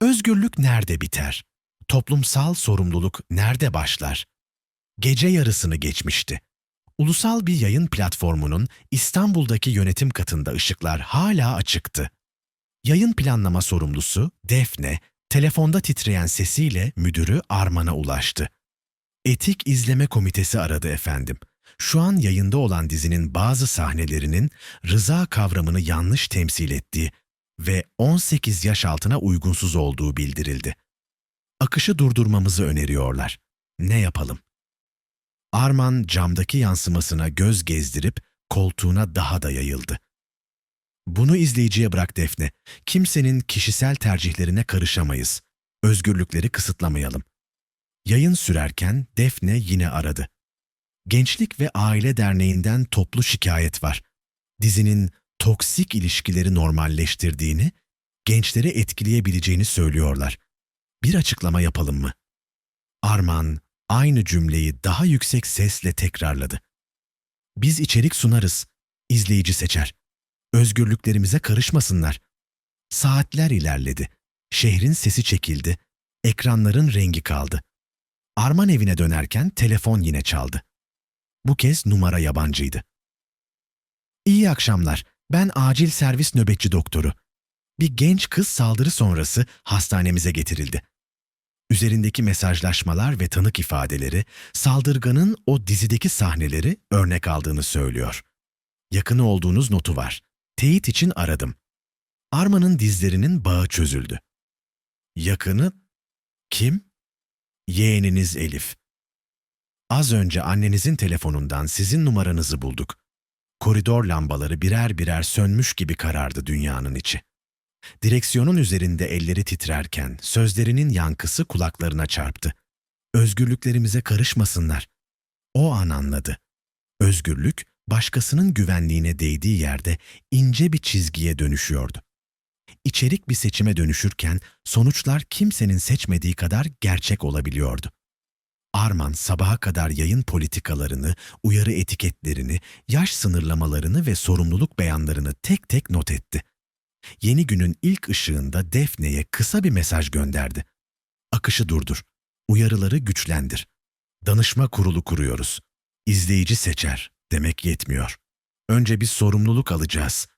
Özgürlük nerede biter? Toplumsal sorumluluk nerede başlar? Gece yarısını geçmişti. Ulusal bir yayın platformunun İstanbul'daki yönetim katında ışıklar hala açıktı. Yayın planlama sorumlusu Defne, telefonda titreyen sesiyle müdürü Arman'a ulaştı. Etik İzleme Komitesi aradı efendim. Şu an yayında olan dizinin bazı sahnelerinin rıza kavramını yanlış temsil ettiği ve 18 yaş altına uygunsuz olduğu bildirildi. Akışı durdurmamızı öneriyorlar. Ne yapalım? Arman camdaki yansımasına göz gezdirip koltuğuna daha da yayıldı. Bunu izleyiciye bırak Defne. Kimsenin kişisel tercihlerine karışamayız. Özgürlükleri kısıtlamayalım. Yayın sürerken Defne yine aradı. Gençlik ve Aile Derneği'nden toplu şikayet var. Dizinin toksik ilişkileri normalleştirdiğini, gençleri etkileyebileceğini söylüyorlar. Bir açıklama yapalım mı? Arman aynı cümleyi daha yüksek sesle tekrarladı. Biz içerik sunarız, izleyici seçer. Özgürlüklerimize karışmasınlar. Saatler ilerledi. Şehrin sesi çekildi. Ekranların rengi kaldı. Arman evine dönerken telefon yine çaldı. Bu kez numara yabancıydı. İyi akşamlar. Ben acil servis nöbetçi doktoru. Bir genç kız saldırı sonrası hastanemize getirildi. Üzerindeki mesajlaşmalar ve tanık ifadeleri saldırganın o dizideki sahneleri örnek aldığını söylüyor. Yakını olduğunuz notu var. Teyit için aradım. Arman'ın dizlerinin bağı çözüldü. Yakını kim? Yeğeniniz Elif. Az önce annenizin telefonundan sizin numaranızı bulduk. Koridor lambaları birer birer sönmüş gibi karardı dünyanın içi. Direksiyonun üzerinde elleri titrerken sözlerinin yankısı kulaklarına çarptı. Özgürlüklerimize karışmasınlar. O an anladı. Özgürlük, başkasının güvenliğine değdiği yerde ince bir çizgiye dönüşüyordu. İçerik bir seçime dönüşürken sonuçlar kimsenin seçmediği kadar gerçek olabiliyordu. Arman sabaha kadar yayın politikalarını, uyarı etiketlerini, yaş sınırlamalarını ve sorumluluk beyanlarını tek tek not etti. Yeni günün ilk ışığında Defne'ye kısa bir mesaj gönderdi. Akışı durdur, uyarıları güçlendir. Danışma kurulu kuruyoruz. İzleyici seçer demek yetmiyor. Önce bir sorumluluk alacağız.